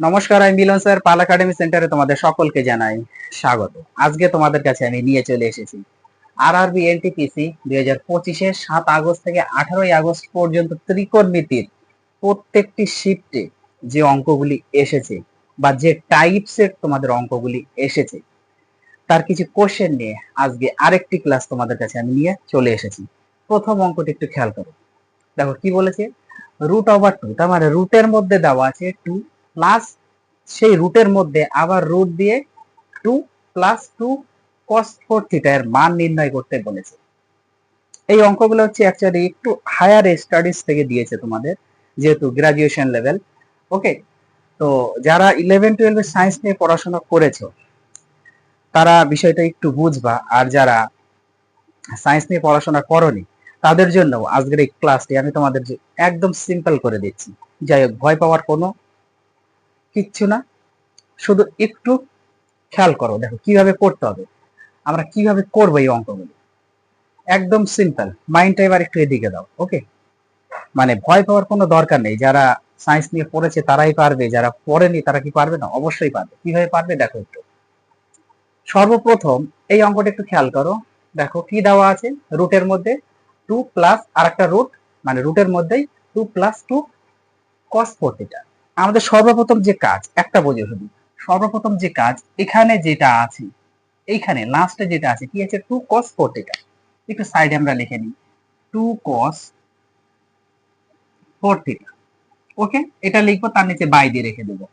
নমস্কার, আমি মিলন স্যার, পাল একাডেমি সেন্টারে তোমাদের সকলকে জানাই স্বাগত। আজকে তোমাদের কাছে আমি নিয়ে চলে এসেছি আর আরবি এনটিপিসি দুই হাজার পঁচিশে সাত আগস্ট থেকে আঠারোই আগস্ট পর্যন্ত ত্রিকোণমিতির প্রত্যেকটি শিফটে যে অঙ্কগুলি এসেছে বা যে টাইপসের তোমাদের অঙ্কগুলি এসেছে, তার কিছু কোশ্চেন নিয়ে আজকে আরেকটি ক্লাস তোমাদের কাছে আমি নিয়ে চলে এসেছি। প্রথম অঙ্কটি একটু খেয়াল করো। দেখো কি বলেছে? রুট ওভার টু তার মানে রুটের মধ্যে দেওয়া আছে টু প্লাস সেই রুটের মধ্যে আবার রুট দিয়ে two plus two cos four theta এর মান নির্ণয় করতে বলেছে। এই অঙ্কগুলো হচ্ছে অ্যাকচুয়ালি একটু হায়ার স্টাডিজ থেকে দিয়েছে তোমাদের, যেহেতু গ্রাজুয়েশন লেভেল ওকে তো যারা ইলেভেন টুয়েলভে সায়েন্স নিয়ে পড়াশোনা করেছ, তারা বিষয়টা একটু বুঝবা, আর যারা সায়েন্স নিয়ে পড়াশোনা করনি, তাদের জন্য আজকের এই ক্লাসটি আমি তোমাদের একদম সিম্পল করে দিচ্ছি। যাই হোক, ভয় পাওয়ার কোনো কিচ্ছু না। শুধু একটু খেয়াল করো, দেখো কীভাবে করতে হবে। আমরা কীভাবে করব এই অঙ্কগুলি? একদম সিম্পল মাইন্ডটা এবার একটু এদিকে দাও ওকে মানে ভয় পাওয়ার কোনো দরকার নেই। যারা সায়েন্স নিয়ে পড়েছে তারাই পারবে, যারা পড়েনি তারা কি পারবে না? অবশ্যই পারবে। কীভাবে পারবে দেখো একটু। সর্বপ্রথম এই অঙ্কটা একটু খেয়াল করো। দেখো কি দেওয়া আছে? রুটের মধ্যে টু প্লাস আর একটা রুট মানে রুটের মধ্যেই two plus two cos four theta আমাদের সর্বপ্রথম যে কাজ, একটা বোঝে শুধু সর্বপ্রথম যে কাজ, এখানে যেটা আছে, এইখানে লাস্টে যেটা আছে, কি আছে? টু কস ফোরটিটা একটু সাইডে আমরা লিখে নিই। টু কস ফোরটিটা ওকে এটা লিখব, তার নিচে বাই দিয়ে রেখে দেবো।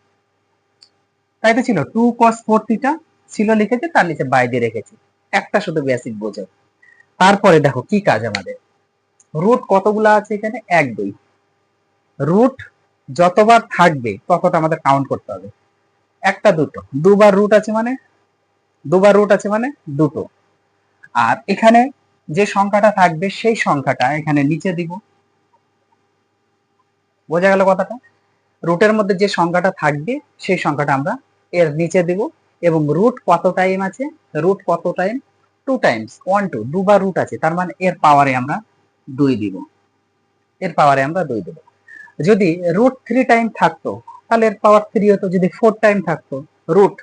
তাই তো ছিল? টু কস ফোরটিটা ছিল লিখেছে, তার নিচে বাই দিয়ে রেখেছি। একটা শুধু বেসিক বোঝো। তারপরে দেখো, কি কাজ আমাদের? রুট কতগুলো আছে এখানে? এক দুই। রুট যতবার থাকবে, ততটা আমাদের কাউন্ট করতে হবে। একটা, দুটো। দুবার রুট আছে মানে? দুবার রুট আছে মানে দুটো। আর এখানে যে সংখ্যাটা থাকবে, সেই সংখ্যাটা এখানে নিচে দিব। বোঝা গেল কথাটা? রুটের মধ্যে যে সংখ্যাটা থাকবে, সেই সংখ্যাটা আমরা এর নিচে দিব এবং রুট কত টাইম আছে? রুট কত time two times one two দুবার রুট আছে, তার মানে এর পাওয়ারে আমরা দুই দিব। এর পাওয়ারে আমরা দুই দেব। যদি রুট থ্রি টাইম থাকতো, তাহলে এর পাওয়ার থ্রি হতো। যদি ফোর টাইম থাকতো রুট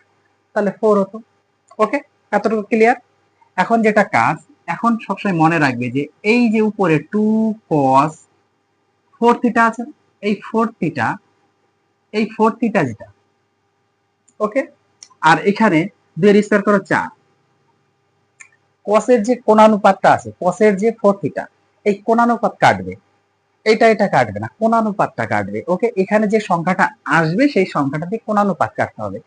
তাহলে ফোর হতো। ওকে এতটুকু ক্লিয়ার এখন যেটা কাজ, এখন সবসময় মনে রাখবে যে এই যে উপরে টু কস ফোর থিটা আছে এই ফোর থিটা এই ফোর থিটা যেটা ওকে আর এখানে দুই স্কোয়ার করো চার। কসের যে কোনানুপাতটা আছে কসের যে ফোর থিটা এই কোনানুপাত কাটবে। এটা এটা কাটবে না কোণানুপাতটা কাটবে। ওকে, এখানে যে সংখ্যাটা আসবে, সেই সংখ্যাটা দিয়ে কোণানুপাত কাটতে হবে।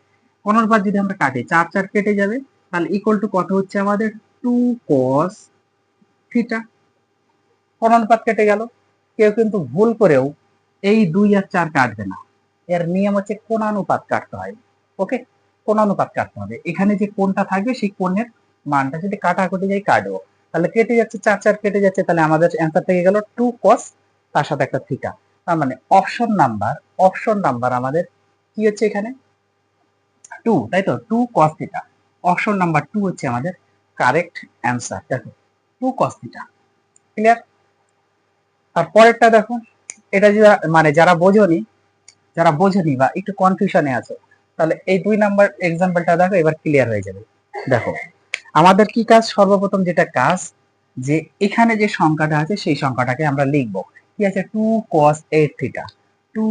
কোণানুপাত যদি আমরা কাটি, চার চার কেটে যাবে, তাহলে ইকুয়াল টু কত হচ্ছে আমাদের? টু কস থিটা কোণানুপাত কেটে গেল। কেউ কিন্তু ভুল করেও এই দুই আর চার কাটবে না। এর নিয়ম হচ্ছে কোণানুপাত কাটতে হয়। ওকে কোণানুপাত কাটতে হবে। এখানে যে কোনটা থাকবে, সেই কোণের মানটা যদি কাটা কাটাকুটি যাই কাটবো, তাহলে কেটে যাচ্ছে, চার চার কেটে যাচ্ছে, তাহলে আমাদের অ্যান্সার থেকে গেল টু কস তার সাথে একটা থিটা তার মানে অপশন নাম্বার অপশন নাম্বার আমাদের কি হচ্ছে এখানে? টু তাই তো? Two cos theta option number two হচ্ছে আমাদের কারেক্ট অ্যান্সার দেখো টু কস থিটা ক্লিয়ার আর পরেরটা দেখো, এটা যে মানে যারা বোঝনি, যারা বোঝেনি বা একটু কনফিউশনে আছে, তাহলে এই দুই নাম্বার এক্সাম্পলটা দেখো, এবার ক্লিয়ার হয়ে যাবে। দেখো, আমাদের কি কাজ? সর্বপ্রথম যেটা কাজ, যে এখানে যে সংখ্যাটা আছে, সেই সংখ্যাটাকে আমরা লিখব। কি আছে two cos eight theta two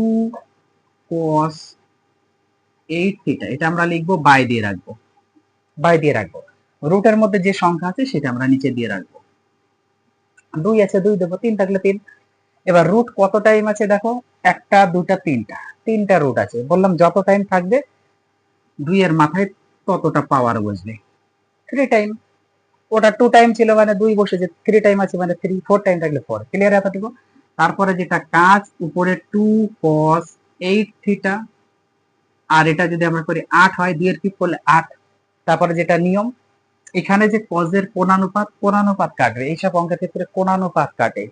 cos eight theta এটা আমরা লিখব বাই দিয়ে রাখব বাই দিয়ে রাখব। রুটের মধ্যে যে সংখ্যা আছে সেটা আমরা নিচে দিয়ে রাখব। দুই আছে, দুই দেবো, তিন থাকলে তিন। এবার রুট কত টাইম আছে দেখো? একটা দুটা তিনটা। তিনটা রুট আছে। বললাম যত টাইম থাকবে দুই এর মাথায় ততটা পাওয়ার বসবে। থ্রি টাইম ওটা টু টাইম ছিল মানে দুই বসেছে। থ্রি টাইম আছে মানে থ্রি ফোর টাইম থাকলে ফোর ক্লিয়ার এতটুকু? তারপরে যেটা কাজ, উপরে টু কস এইট থিটা আর এটা যদি আমরা করি আট হয় দুইয়ের কিউব করলে আট। তারপরে যেটা নিয়ম, এখানে যে কজের কোণানুপাত কোণানুপাত কাটবে। এইসব অঙ্কের ক্ষেত্রে কোণানুপাত কাটে।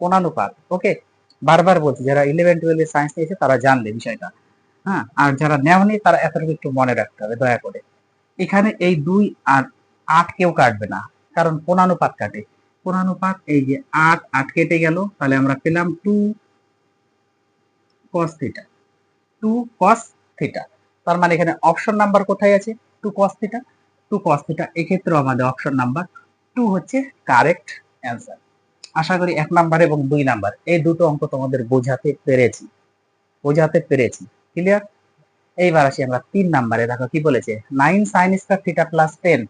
কোণানুপাত ওকে বারবার বলছি, যারা ইলেভেন টুয়েলভে সায়েন্স নিয়েছে, তারা জানবে বিষয়টা। হ্যাঁ? আর যারা নেওনি, তারা এতটুকু একটু মনে রাখতে হবে, দয়া করে। এখানে এই দুই আর আট কেউ কাটবে না, কারণ কোণানুপাত কাটে। কোণানুপাত এই যে আট আট কেটে গেল, তাহলে আমরা পেলাম two cos theta two cos theta তার মানে এখানে অপশন নাম্বার কোথায় আছে? Two cos theta two cos theta এক্ষেত্রেও আমাদের অপশন নাম্বার টু হচ্ছে কারেক্ট অ্যান্সার আশা করি এক নাম্বার এবং দুই নাম্বার এই দুটো অঙ্ক তোমাদের বোঝাতে পেরেছি। বোঝাতে পেরেছি। ক্লিয়ার এইবার আসি আমরা তিন নাম্বারে দেখো কি বলেছে nine sine square theta plus ten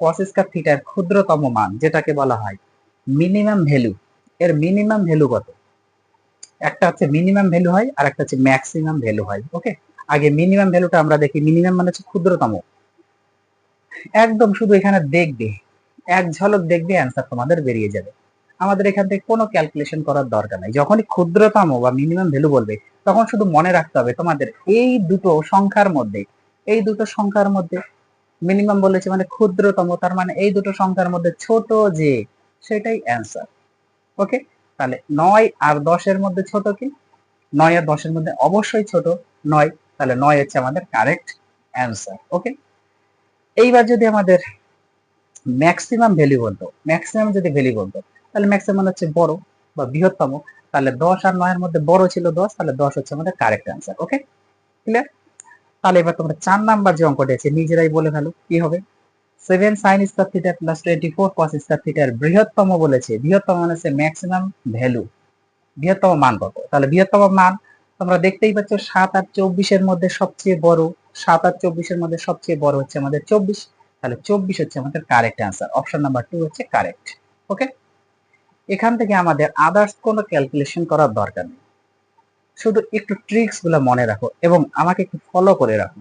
cos square থিটার ক্ষুদ্রতম মান, যেটাকে বলা হয় মিনিমাম ভ্যালু এর মিনিমাম ভ্যালু কত? একটা হচ্ছে মিনিমাম ভ্যালু হয়, আর একটা হচ্ছে ম্যাক্সিমাম ভ্যালু হয় ওকে আগে মিনিমাম ভ্যালুটা আমরা দেখি মিনিমাম মানে হচ্ছে ক্ষুদ্রতম। একদম শুধু এখানে দেখবে, এক ঝলক দেখবে অ্যান্সার তোমাদের বেরিয়ে যাবে। আমাদের এখান থেকে কোনো ক্যালকুলেশন করার দরকার নাই। যখনই ক্ষুদ্রতম বা মিনিমাম ভ্যালু বলবে, তখন শুধু মনে রাখতে হবে তোমাদের এই দুটো সংখ্যার মধ্যে, এই দুটো সংখ্যার মধ্যে মিনিমাম বলেছে মানে ক্ষুদ্রতম, তার মানে এই দুটো সংখ্যার মধ্যে ছোট যে সেটাই অ্যান্সার ওকে তাহলে নয় আর দশের মধ্যে ছোট কি? নয় আর দশের মধ্যে অবশ্যই ছোট, নয়, তাহলে নয় হচ্ছে আমাদের কারেক্ট অ্যান্সার ওকে এইবার যদি আমাদের ম্যাক্সিমাম ভ্যালু বলতো ম্যাক্সিমাম যদি ভ্যালু বলতো, তাহলে ম্যাক্সিমাম হচ্ছে বড় বা বৃহত্তম, তাহলে দশ আর নয়ের মধ্যে বড় ছিল দশ, তাহলে দশ হচ্ছে আমাদের কারেক্ট অ্যান্সার ওকে ক্লিয়ার তাহলে এবার তোমরা চার নাম্বার যে অঙ্কটা আছে, নিজেরাই বলে ফেলো, কি হবে? Seven sine square theta plus twenty four cos square থিটার বৃহত্তম বলেছে। বৃহত্তম মানে হচ্ছে ম্যাক্সিমাম ভ্যালু বৃহত্তম মান কত? তাহলে বৃহত্তম মান তোমরা দেখতেই পাচ্ছ সাত আর চব্বিশের মধ্যে সবচেয়ে বড়। সাত আর চব্বিশের মধ্যে সবচেয়ে বড় হচ্ছে আমাদের চব্বিশ। তাহলে চব্বিশ হচ্ছে আমাদের correct answer option number two হচ্ছে কারেক্ট ওকে এখান থেকে আমাদের আদার্স কোনো ক্যালকুলেশন করার দরকার নেই। শুধু একটু ট্রিক্সগুলো মনে রাখো এবং আমাকে একটু ফলো করে রাখো।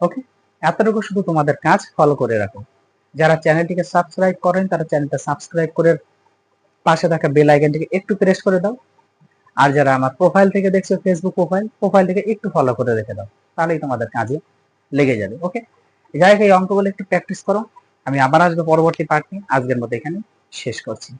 ওকে এতটুকু শুধু তোমাদের কাজ ফলো করে রাখো। যারা চ্যানেলটিকে সাবস্ক্রাইব করেন, তারা চ্যানেলটা সাবস্ক্রাইব করে পাশে থাকা বেল আইকনটিকে একটু প্রেস করে দাও। আর যারা আমার প্রোফাইল থেকে দেখছ ফেসবুক প্রোফাইল প্রোফাইল থেকে একটু ফলো করে রেখে দাও। তাহলেই তোমাদের কাজে লেগে যাবে ওকে যাই হোক, এই অঙ্কগুলো একটু প্র্যাকটিস করো। আমি আবার আসব পরবর্তী পার্ট নিয়ে। আজকের মতো এখানে শেষ করছি।